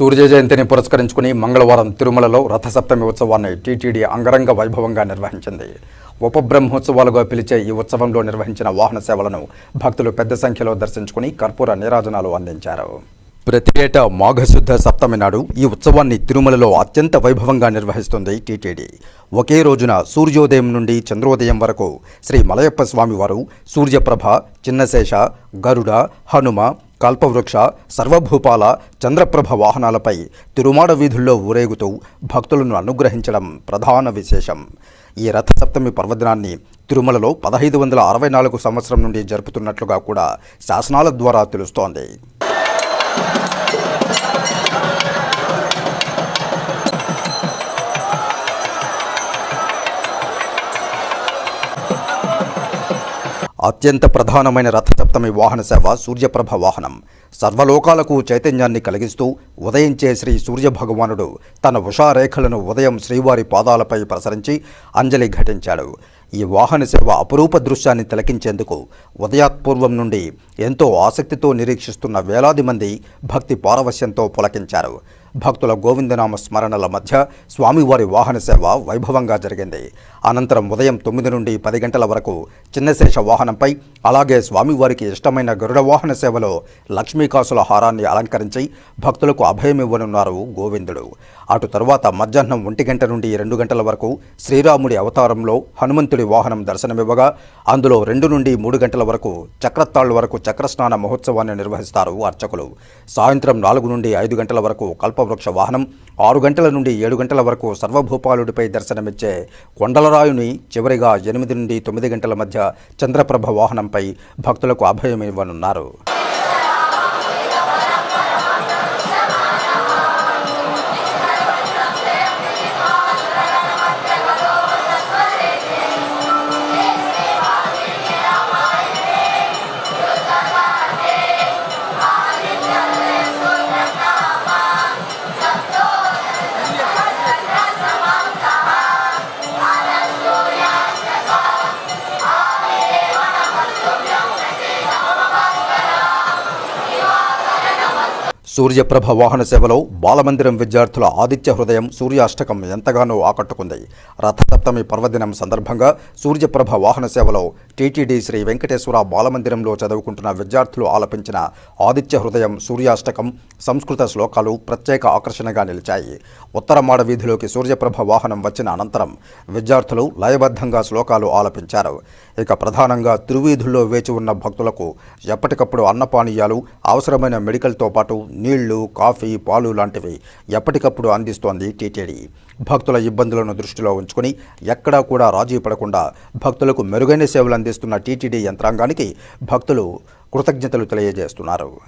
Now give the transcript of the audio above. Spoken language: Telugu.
సూర్య జయంతిని పురస్కరించుకుని మంగళవారం తిరుమలలో రథసప్తమి ఉత్సవాన్ని టీటీడీ అంగరంగ వైభవంగా నిర్వహించింది. ఉపబ్రహ్మోత్సవాలుగా పిలిచే ఈ ఉత్సవంలో నిర్వహించిన వాహన సేవలను భక్తులు పెద్ద సంఖ్యలో దర్శించుకుని కర్పూర నీరాజనాలు అందించారు. ప్రతి ఏటా మాఘశుద్ధ సప్తమి నాడు ఈ ఉత్సవాన్ని తిరుమలలో అత్యంత వైభవంగా నిర్వహిస్తుంది టీటీడీ. ఒకే రోజున సూర్యోదయం నుండి చంద్రోదయం వరకు శ్రీ మలయప్ప స్వామివారు సూర్యప్రభ చిన్నశేష గరుడ హనుమ కల్పవృక్ష సర్వభూపాల చంద్రప్రభ వాహనాలపై తిరుమాడ వీధుల్లో ఊరేగుతూ భక్తులను అనుగ్రహించడం ప్రధాన విశేషం. ఈ రథసప్తమి పర్వదినాన్ని తిరుమలలో పదహైదు వందల అరవై నాలుగు సంవత్సరం నుండి జరుపుతున్నట్లుగా కూడా శాసనాల ద్వారా తెలుస్తోంది. అత్యంత ప్రధానమైన రథసప్తమి వాహన సేవ సూర్యప్రభ వాహనం. సర్వలోకాలకు చైతన్యాన్ని కలిగిస్తూ ఉదయించే శ్రీ సూర్యభగవానుడు తన ఉషారేఖలను ఉదయం శ్రీవారి పాదాలపై ప్రసరించి అంజలి ఘటించాడు. ఈ వాహన సేవ అపురూప దృశ్యాన్ని తిలకించేందుకు ఉదయాత్పూర్వం నుండి ఎంతో ఆసక్తితో నిరీక్షిస్తున్న వేలాది మంది భక్తి పారవశ్యంతో పులకించారు. భక్తుల గోవిందనామ స్మరణల మధ్య స్వామివారి వాహన సేవ వైభవంగా జరిగింది. అనంతరం ఉదయం తొమ్మిది నుండి పది గంటల వరకు చిన్నశేష వాహనంపై అలాగే స్వామివారికి ఇష్టమైన గరుడ వాహన సేవలో లక్ష్మీకాసుల హారాన్ని అలంకరించి భక్తులకు అభయమివ్వనున్నారు గోవిందుడు. అటు తరువాత మధ్యాహ్నం ఒంటి గంట నుండి రెండు గంటల వరకు శ్రీరాముడి అవతారంలో హనుమంతుడి వాహనం దర్శనమివ్వగా అందులో రెండు నుండి మూడు గంటల వరకు చక్రతాళ్ళు వరకు చక్రస్నాన మహోత్సవాన్ని నిర్వహిస్తారు అర్చకులు. సాయంత్రం నాలుగు నుండి ఐదు గంటల వరకు కల్ప కల్పవృక్ష వాహనం ఆరు గంటల నుండి ఏడు గంటల వరకు సర్వభూపాలుడిపై దర్శనమిచ్చే కొండలరాయుని చివరిగా ఎనిమిది నుండి తొమ్మిది గంటల మధ్య చంద్రప్రభ వాహనంపై భక్తులకు అభయం ఇవ్వనున్నారు సూర్యప్రభ వాహన సేవలో బాలమందిరం విద్యార్థుల ఆదిత్య హృదయం సూర్యాష్టకం ఎంతగానో ఆకట్టుకుంది. రథసప్తమి పర్వదినం సందర్భంగా సూర్యప్రభ వాహన సేవలో టీటీడీ శ్రీ వెంకటేశ్వర బాలమందిరంలో చదువుకుంటున్న విద్యార్థులు ఆలపించిన ఆదిత్య హృదయం సూర్యాష్టకం సంస్కృత శ్లోకాలు ప్రత్యేక ఆకర్షణగా నిలిచాయి. ఉత్తరమాడ వీధిలోకి సూర్యప్రభ వాహనం వచ్చిన అనంతరం విద్యార్థులు లయబద్ధంగా శ్లోకాలు ఆలపించారు. ఇక ప్రధానంగా తిరువీధుల్లో వేచి ఉన్న భక్తులకు ఎప్పటికప్పుడు అన్నపానీయాలు అవసరమైన మెడికల్తో పాటు నీళ్ళు కాఫీ పాలు లాంటివి ఎప్పటికప్పుడు అందిస్తోంది టీటీడీ. భక్తుల ఇబ్బందులను దృష్టిలో ఉంచుకొని ఎక్కడా కూడా రాజీ పడకుండా భక్తులకు మెరుగైన సేవలు అందిస్తున్న టీటీడీ యంత్రాంగానికి భక్తులు కృతజ్ఞతలు తెలియజేస్తున్నారు.